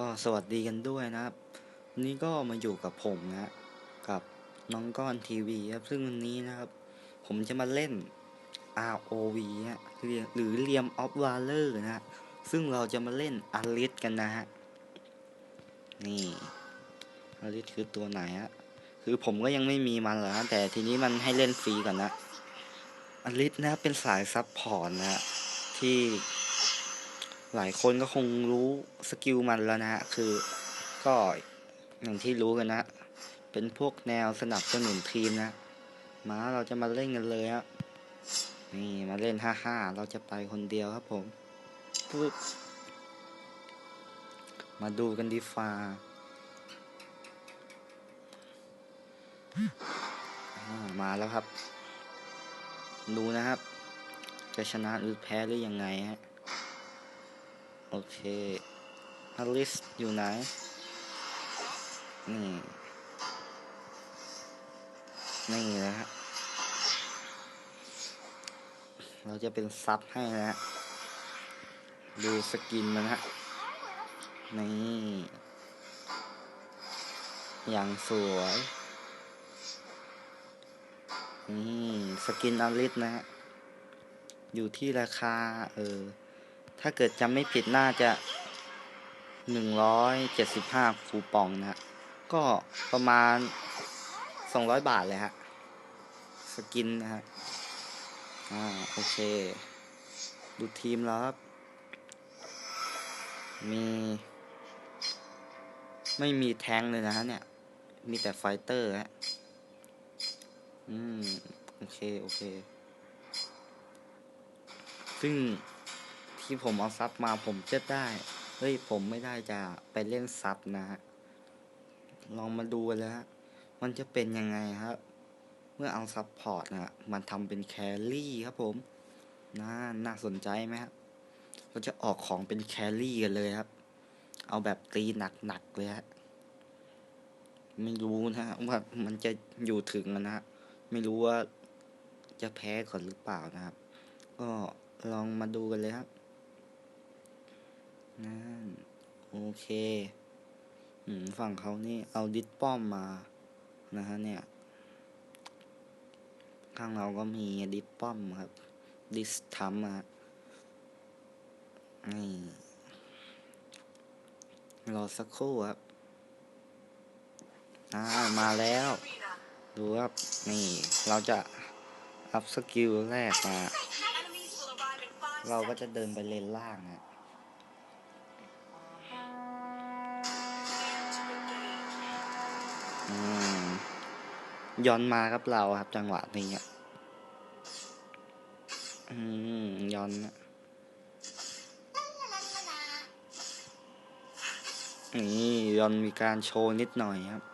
ก็สวัสดีกันด้วยนะครับวันนี้ก็มาอยู่กับผมนะกับน้องก้อนทีวีครับซึ่งวันนี้นะครับ ผมจะมาเล่น ROV ฮะหรือเรียมออฟวาเลอร์นะฮะซึ่งเราจะมาเล่นอลิสกันนะฮะนี่อลิสคือตัวไหนฮะคือผมก็ยังไม่มีมันหรอกนะแต่ทีนี้มันให้เล่นฟรีก่อนนะอลิสนะเป็นสายซับพอร์ตนะฮะที่ หลายคนก็คงรู้สกิลมันแล้วนะฮะ คือก็อย่างที่รู้กันนะ เป็นพวกแนวสนับสนุนทีมนะ มาเราจะมาเล่นกันเลยครับนี่มาเล่นห้าห้าเราจะไปคนเดียวครับผมปึ๊บมาดูกันดีฟ้าอ่ามาแล้วครับ ดูนะครับ จะชนะหรือแพ้หรือยังไงฮะ โอเคฮาริสอยู่ไหน นี่ นี่นะฮะ เราจะเป็นซับให้นะฮะ ดูสกินมันฮะ นี่ อย่างสวย นี่ สกินอลิสนะฮะ อยู่ที่ราคา เออ ถ้าเกิดจำไม่ผิดน่าจะหนึ่งร้อยเจ็ดสิบห้าคูปองนะฮะ ก็ประมาณสองร้อยบาทเลยฮะ สกินนะฮะ อ่า โอเค ดูทีมแล้วครับมีไม่มีแทงเลยนะฮะเนี่ย มีแต่ไฟเตอร์ฮะ อืม โอเค โอเค ซึ่ง ที่ผมเอาซับมาผมจะได้ เฮ้ยผมไม่ได้จะไปเล่นซับนะฮะ ลองมาดูกันแล้วฮะ มันจะเป็นยังไงครับ เมื่อเอาซับพอร์ตนะมันทำเป็นแครี่ครับผม น่า น่าสนใจไหมครับเราจะออกของเป็นแครี่กันเลยครับ เอาแบบตีหนักๆเลยฮะ ไม่รู้นะฮะว่ามันจะอยู่ถึงนะฮะ ไม่รู้ว่าจะแพ้ก่อนหรือเปล่านะครับ ก็ลองมาดูกันเลยครับ นั่น โอเคฝั่งเขานี่เอาดิสป้อมมานะฮะเนี่ย ข้างเราก็มีดิสป้อมครับ ดิสทัมอะนี่รอสักครู่ครับอ่ามาแล้ว ดูครับ นี่ เราจะอัพสกิลแรกมา เราก็จะเดินไปเลนล่างนะ ย้อนมาครับเราครับ จังหวะนี้อืมย้อนนี่ย้อนมีการโชว์นิดหน่อยครับ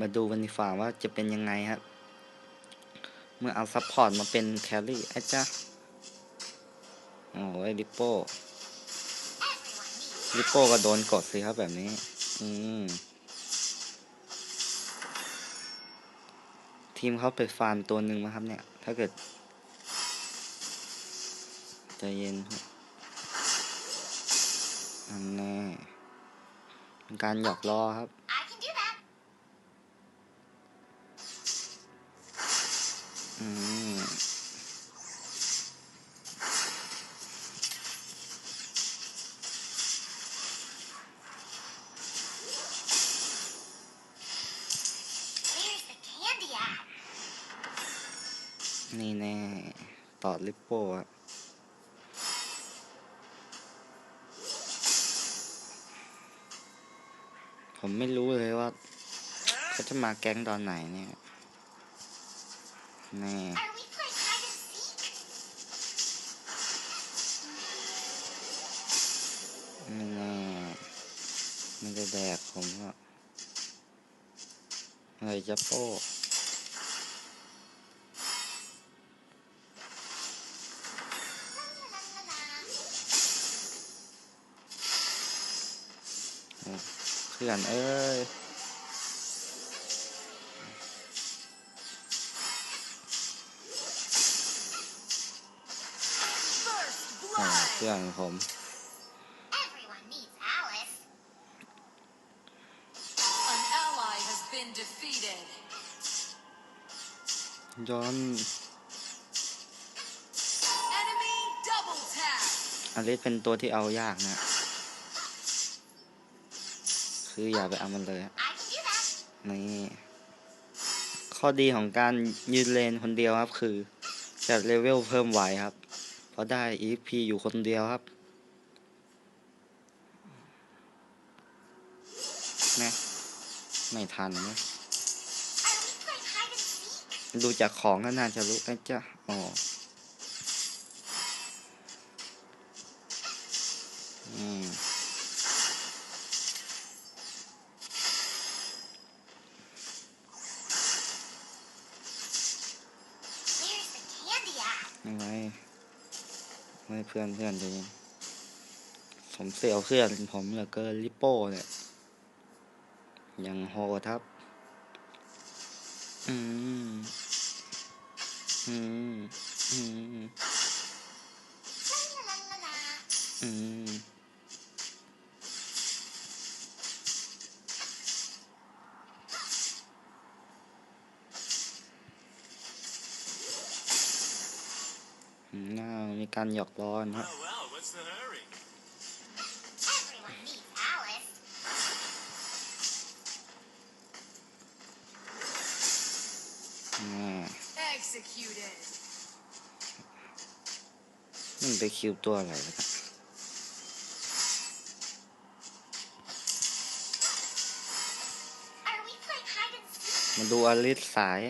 มาดูกันดีฝ่าว่าจะเป็นยังไงครับ เมื่อเอาซัพพอร์ตมาเป็นแคลรี่ไอ้จ้าโอ้ยลิปโป้ลิปโป้ก็โดนกดสิครับแบบนี้ อืม ทีมเขาไปฟาร์มตัวหนึ่งมาครับเนี่ย ถ้าเกิดใจเย็นครับอันแน่เป็นการหยอกล้อครับอืม โป้อะผมไม่รู้เลยว่าเขาจะมาแก๊งตอนไหนเนี่ยแน่ไม่แน่ไม่ได้แดกผมก็อะไรจะโป้ พื่อนเอ้ยเพื่อนผมย้อนอลิสเป็นตัวที่เอายากนะ คืออย่าไปเอามันเลยนี่ข้อดีของการยืนเลนคนเดียวครับ คือจะเลเวลเพิ่มไหวครับ เพราะได้ EP อยู่คนเดียวครับนะไม่ทันนะดูจากของก็น่าจะรู้ไอ้จ้ะอ๋ออืม Where's the candy at? ยังไงไม่ เพื่อนเพื่อนจะยังผมเสียวเพื่อนผมเหลือเกินลิปโป้เนี่ยยังโหดครับ อืม อืม อืม อืมอืมน่า มีการหยอกล้อนะครับ Well, well, what's the hurry? Everyone needs Alice. อ่า Executed. มันไปคิวตัวอะไรวะเนี่ย Are we playing hide and seek? มาดูอลิสสาย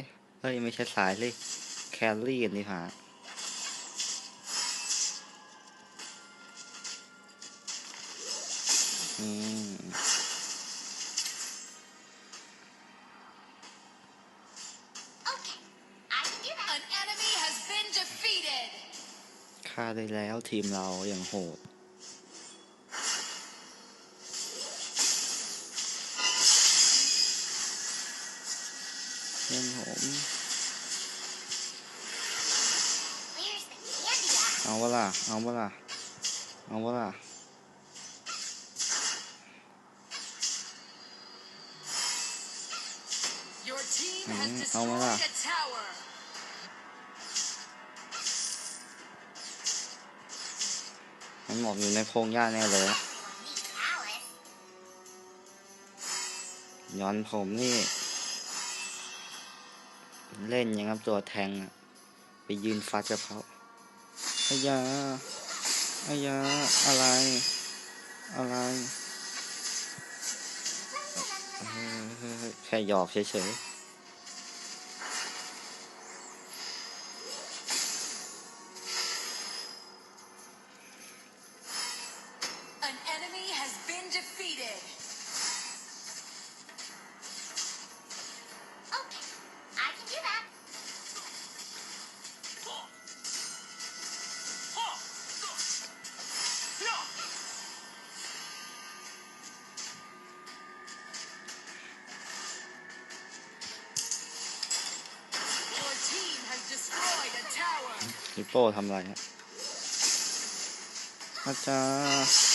เฮ้ย ไม่ใช่สายเลย แคลรี่กันดีกว่า defeated. ฆ่าได้แล้วทีมเราอย่างโหดเล่นผม Where's the candy at? เอาวะล่ะเอาวะล่ะเอาวะล่ะ Your เอาไหมล่ะมันหมอบอยู่ในโพงหญ้าแน่เลย ย้อนผมนี่ เล่นยังครับตัวแทง ไปยืนฟาดกับเขาอายาอายาอะไร อะไรแค่หยอกเฉยๆ defeated. Okay, I can do that. Your team has destroyed a tower. ๆลิโป้ทำอะไรฮะอาจารย์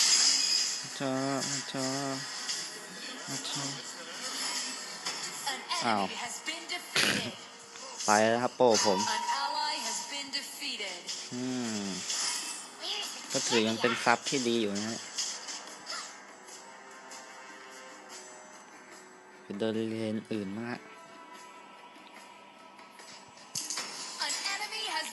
อาจารย์อาจารย์อาจารย์ An Ow. enemy has been defeated. ไปแล้วครับโป้ผม An ally has been defeated. อืม Where's the ก็ถือยังเป็น candy ซับที่ดีอยู่นะฮะไปเดินเลนอื่นมาก An enemy has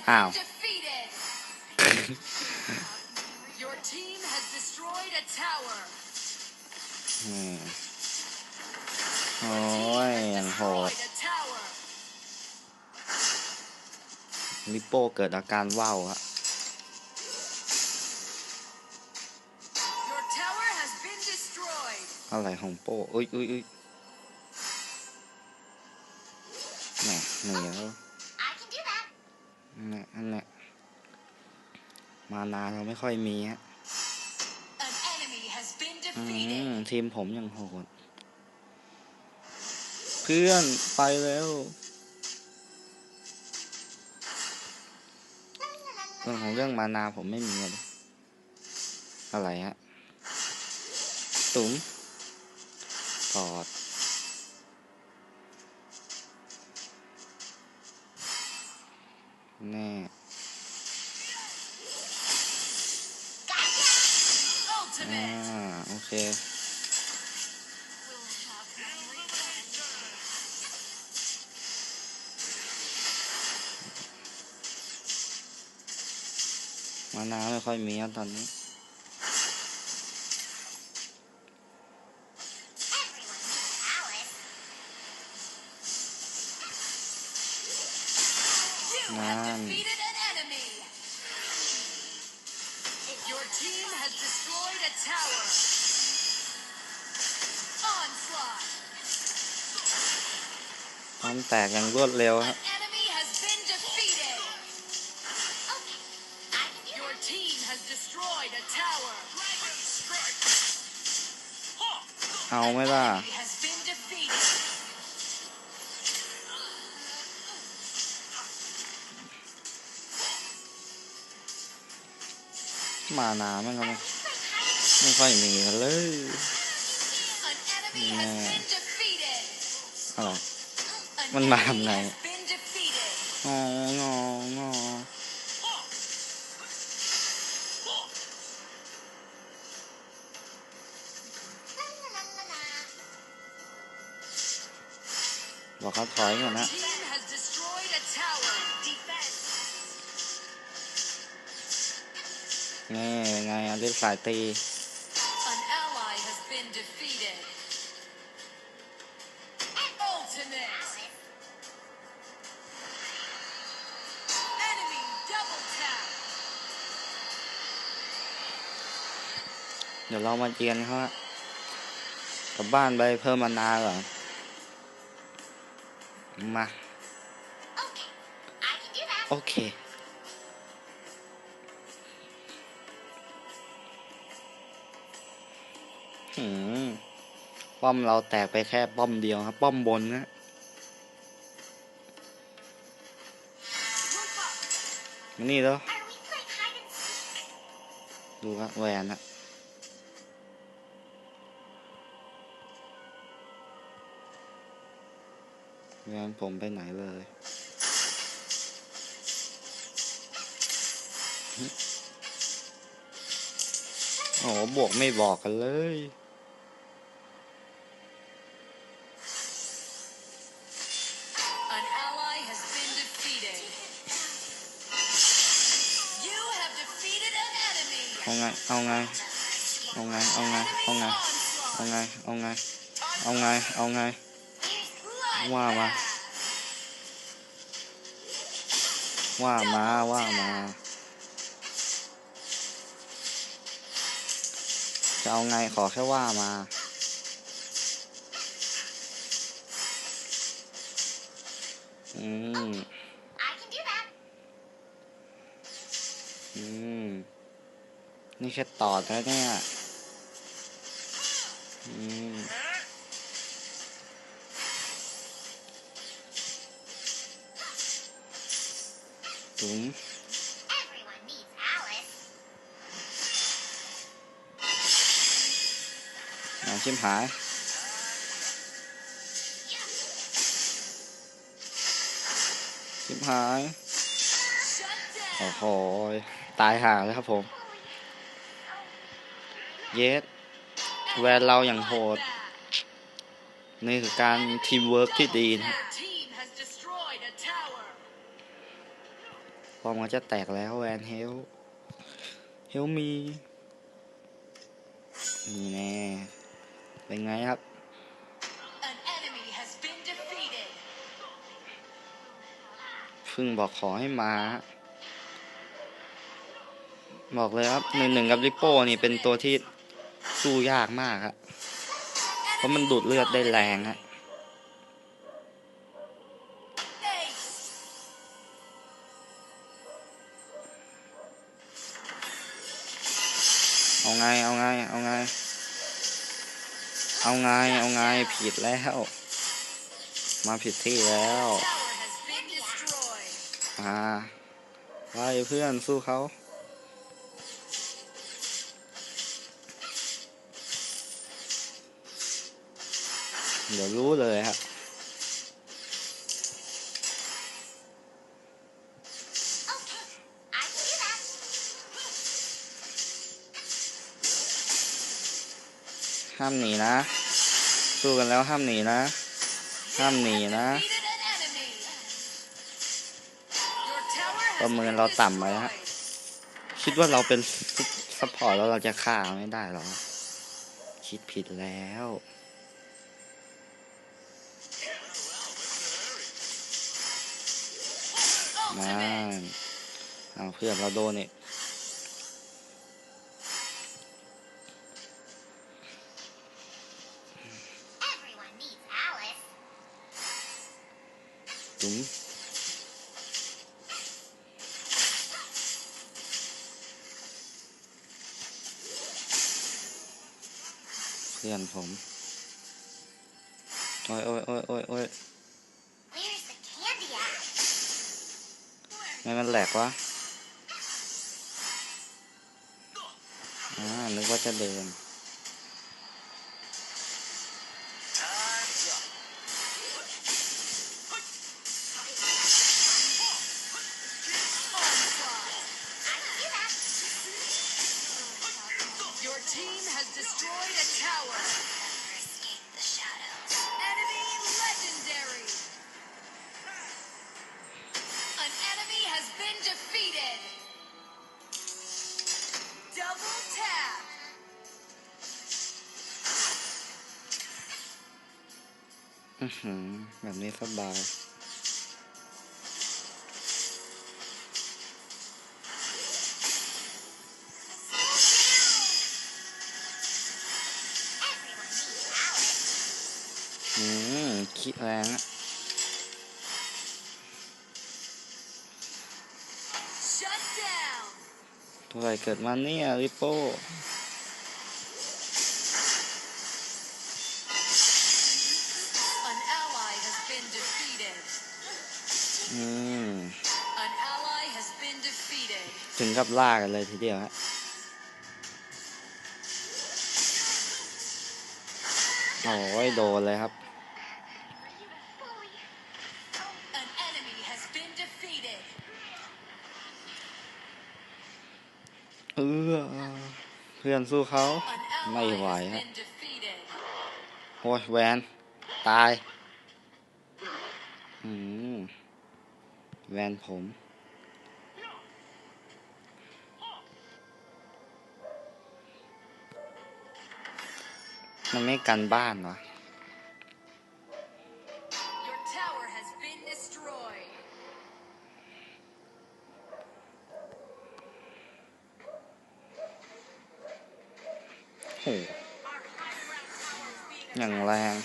a tower. อืม Your โอ้ย team อย่าง has โหด destroyed a tower. ลิโป้เกิดอาการว่าวอะ Your tower has been destroyed. อะไรของโป้อุ้ยอุ้ยอุ้ยแหมเหนียว I can do that. นั่นแหละนั่นแหละมานานเราไม่ค่อยมีฮะ ทีมผมยังโหด เพื่อนไปแล้วเรื่องของเรื่องมานาผมไม่มีเลยอะไรฮะ ตุ๋มถอดแน่อ่า เคมานาไม่ค่อยมีตอนนี้ แตกอย่างรวดเร็วครับ An enemy has been defeated. Okay, I can do Your that. team has destroyed a tower. Dragon strike. เอาไหมล่ะ Enemy has been defeated. มานามันก็ไม่ Play hide and ไม่ค่อยมีกันเลย An enemy has Yeah. been defeated. อะไร มันมาทำไงงององอบอกเขาถอยก่อนนะนี่ไงอันเล็สายตี เดี๋ยวเรามาเจียนเขากลับบ้านไปเพิ่มมานาก่อนมาโอเคหืมป้อมเราแตกไปแค่ป้อมเดียวครับ ป้อมบนนะนี่แล้วดูครับแหวนอะ แหวนผมไปไหนเลยหึโอ้โหบวกไม่บอกกันเลย An ally has been defeated. You have defeated an enemy. เอาไง เอาไง เอาไง เอาไง เอา Enemy ไงเอา onslaught. ไง เอาไง เอาไง เอาไง Here's ว่ามา ว่ามาว่ามาจะเอาไงขอแค่ว่ามาอืม I can do that. อืม นี่แค่ตอดแล้วเนี่ย อืม หาชิมหายหาย โอ้โห ตายห่าเลยครับผม เยสแวนเราอย่างโหด นี่คือการทีมเวิร์กที่ดีนะพอมันจะแตกแล้วแวนเฮล เฮลมี นี่แน่ เป็นไงครับ An enemy has been defeated. เพึ่งบอกขอให้มา บอกเลยครับหนึ่งหนึ่งกับริปโป้นี่เป็นตัวที่สู้ยากมากครับเพราะมันดูดเลือดได้แรงฮะ Ace. เอาไง เอาไง เอาไง เอาไงเอาไงผิดแล้ว มาผิดที่แล้วมาไปเพื่อนสู้เขาเดี๋ยวรู้เลยครับ ห้ามหนีนะสู้กันแล้วห้ามหนีนะ ห้ามหนีนะประเมินเราต่ำไปฮะคิดว่าเราเป็นซัพพอร์ตแล้วเราจะฆ่าไม่ได้หรอ คิดผิดแล้วนั่นเอาเพื่อนเราโดนเนี่ Everyone จุ๋มเพื่อนผม โอ้ยโอ้ยโอ้ยโอ้ยโอ้ย Where's the candy at? ไม่มันแหลกวะอ่านึกว่าจะเดิน อือหือแบบนี้สบาย Everyone needs Alice. อืมคิดแรงอะ Shut down. ตัวอะไรเกิดมาเนี่ยริโป้ ถึงกับล่ากันเลยทีเดียวฮะโอ้ยโดนเลยครับ An enemy has been defeated. เออเพื่อนสู้เขา An ไม่ ally ไหว has ฮะ been defeated. โอ้ยแวน ตาย อืม แวนผม มันไม่กันบ้านวะ Your tower has been destroyed. โหอย่างแรง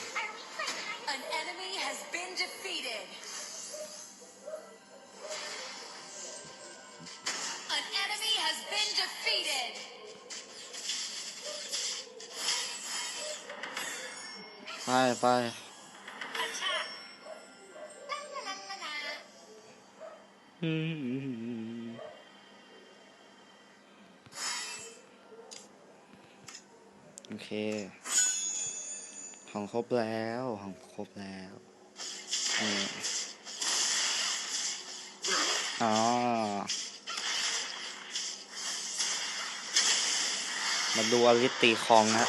โอเค ของครบแล้ว ของครบแล้วอ๋อมาดูอลิสตีคองนะ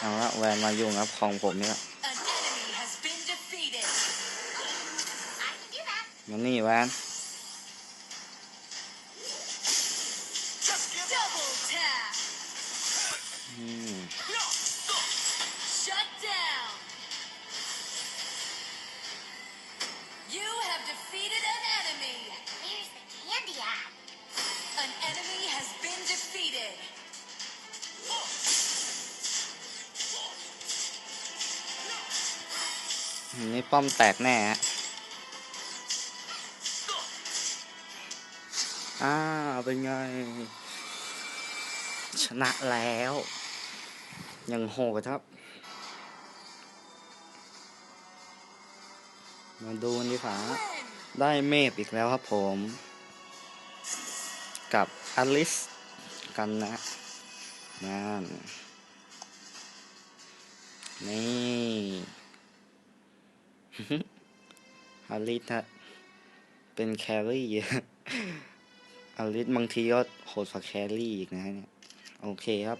เอาละแวน มายุ่งครับของผมเนี่ยมันนี่วะอืม นี่ป้อมแตกแน่ฮะอ้าเป็นไง ชนะแล้ว ยังโหดครับ มาดูนดีกว่าได้เมฟอีกแล้วครับผม กับอลิสกันนะนั่นนี่ อลิสฮะเป็นแครี่อลิสบางทีก็โหดฝากแครี่อีกนะเนี่ย โอเคครับ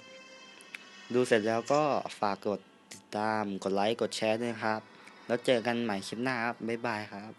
ดูเสร็จแล้วก็ฝากกดติดตาม กดไลค์ กดแชร์ด้วยครับ แล้วเจอกันใหม่คลิปหน้าครับ บ๊ายบายครับ